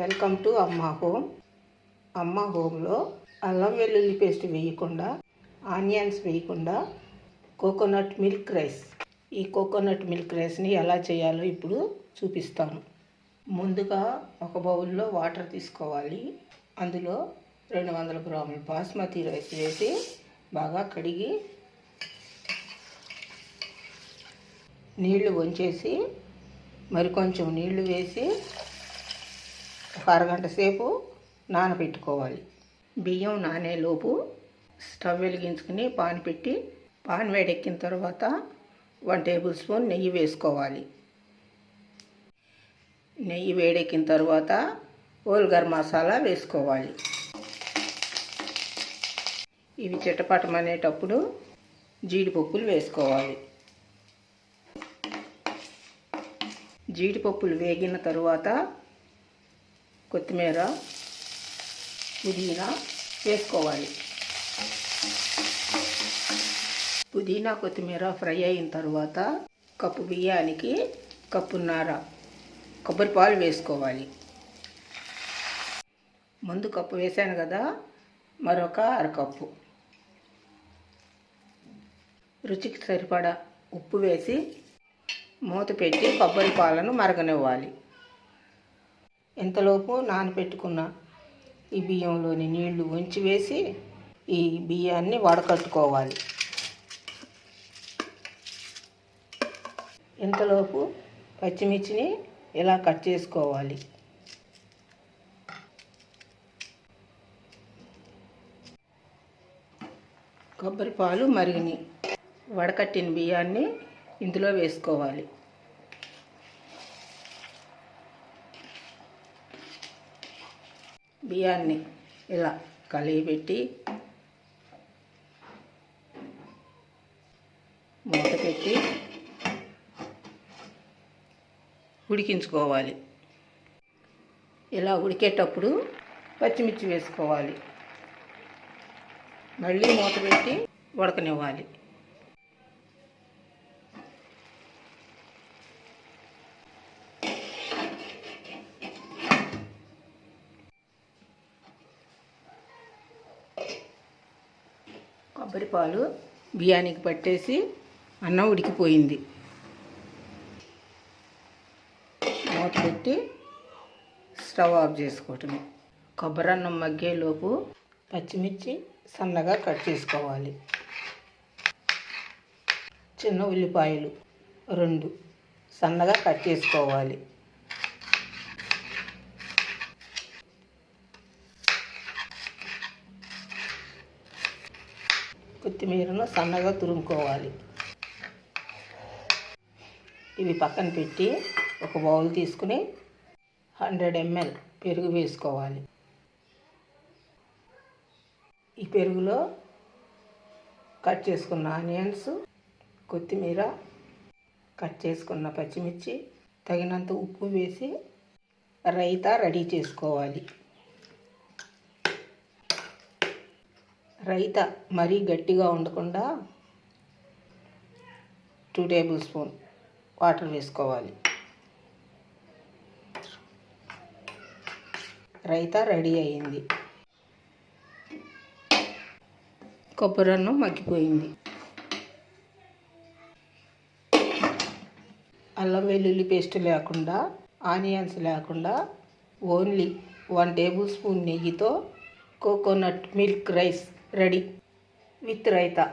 Welcome to అమ్మ home. అమ్మ హోమ్లో అల్లం వెల్లుల్లి పేస్ట్ వేయకుండా ఆనియన్స్ వేయకుండా కోకోనట్ మిల్క్ రైస్. ఈ కోకోనట్ మిల్క్ రైస్ని ఎలా చేయాలో ఇప్పుడు చూపిస్తాను. ముందుగా ఒక బౌల్లో వాటర్ తీసుకోవాలి. అందులో రెండు వందల గ్రాములు బాస్మతి రైస్ వేసి బాగా కడిగి నీళ్ళు వంచేసి మరి కొంచెం నీళ్ళు వేసి ఒక అరగంట సేపు నానబెట్టుకోవాలి. బియ్యం నానేలోపు స్టవ్ వెలిగించుకుని పాన్ పెట్టి పాన్ వేడెక్కిన తర్వాత వన్ టేబుల్ స్పూన్ నెయ్యి వేసుకోవాలి. నెయ్యి వేడెక్కిన తర్వాత ఓల్గర్ మసాలా వేసుకోవాలి. ఇవి చిటపటమనేటప్పుడు జీడిపప్పులు వేసుకోవాలి. జీడిపప్పులు వేగిన తరువాత కొత్తిమీర పుదీనా వేసుకోవాలి. పుదీనా కొత్తిమీర ఫ్రై అయిన తర్వాత కప్పు బియ్యానికి కప్పున్నర కొబ్బరి పాలు వేసుకోవాలి. ముందు కప్పు వేసాను కదా మరొక అరకప్పు. రుచికి సరిపడా ఉప్పు వేసి మూత పెట్టి కొబ్బరి పాలను మరగనివ్వాలి. ఇంతలోపు నానబెట్టుకున్న ఈ బియ్యంలోని నీళ్ళు ఉంచి వేసి ఈ బియ్యాన్ని వడకట్టుకోవాలి. ఇంతలోపు పచ్చిమిర్చిని ఇలా కట్ చేసుకోవాలి? కొబ్బరి పాలు మరిగిని. వడకట్టిన బియ్యాన్ని ఇందులో వేసుకోవాలి. బియ్యాన్ని ఇలా కలిగిపెట్టి మూత పెట్టి ఉడికించుకోవాలి. ఇలా ఉడికేటప్పుడు పచ్చిమిర్చి వేసుకోవాలి. మళ్ళీ మూత పెట్టి ఉడకనివ్వాలి. కొబ్బరి పాలు బియ్యానికి పట్టేసి అన్నం ఉడికిపోయింది. మూత పెట్టి స్టవ్ ఆఫ్ చేసుకోవటమే. కొబ్బరి అన్నం మగ్గేలోపు పచ్చిమిర్చి సన్నగా కట్ చేసుకోవాలి. చిన్న ఉల్లిపాయలు రెండు సన్నగా కట్ చేసుకోవాలి. కొత్తిమీరను సన్నగా తురుముకోవాలి. ఇవి పక్కన పెట్టి ఒక బౌల్ తీసుకుని హండ్రెడ్ ఎంఎల్ పెరుగు వేసుకోవాలి. ఈ పెరుగులో కట్ చేసుకున్న ఆనియన్స్ కొత్తిమీర కట్ చేసుకున్న పచ్చిమిర్చి తగినంత ఉప్పు వేసి రైతా రెడీ చేసుకోవాలి. రైత మరీ గట్టిగా ఉండకుండా టూ టేబుల్ స్పూన్ వాటర్ వేసుకోవాలి. రైత రెడీ అయింది కొబ్బరి అన్నం మగ్గిపోయింది. అల్లం వెల్లుల్లి పేస్ట్ లేకుండా ఆనియన్స్ లేకుండా ఓన్లీ వన్ టేబుల్ స్పూన్ నెయ్యితో coconut milk rice ready. With raita.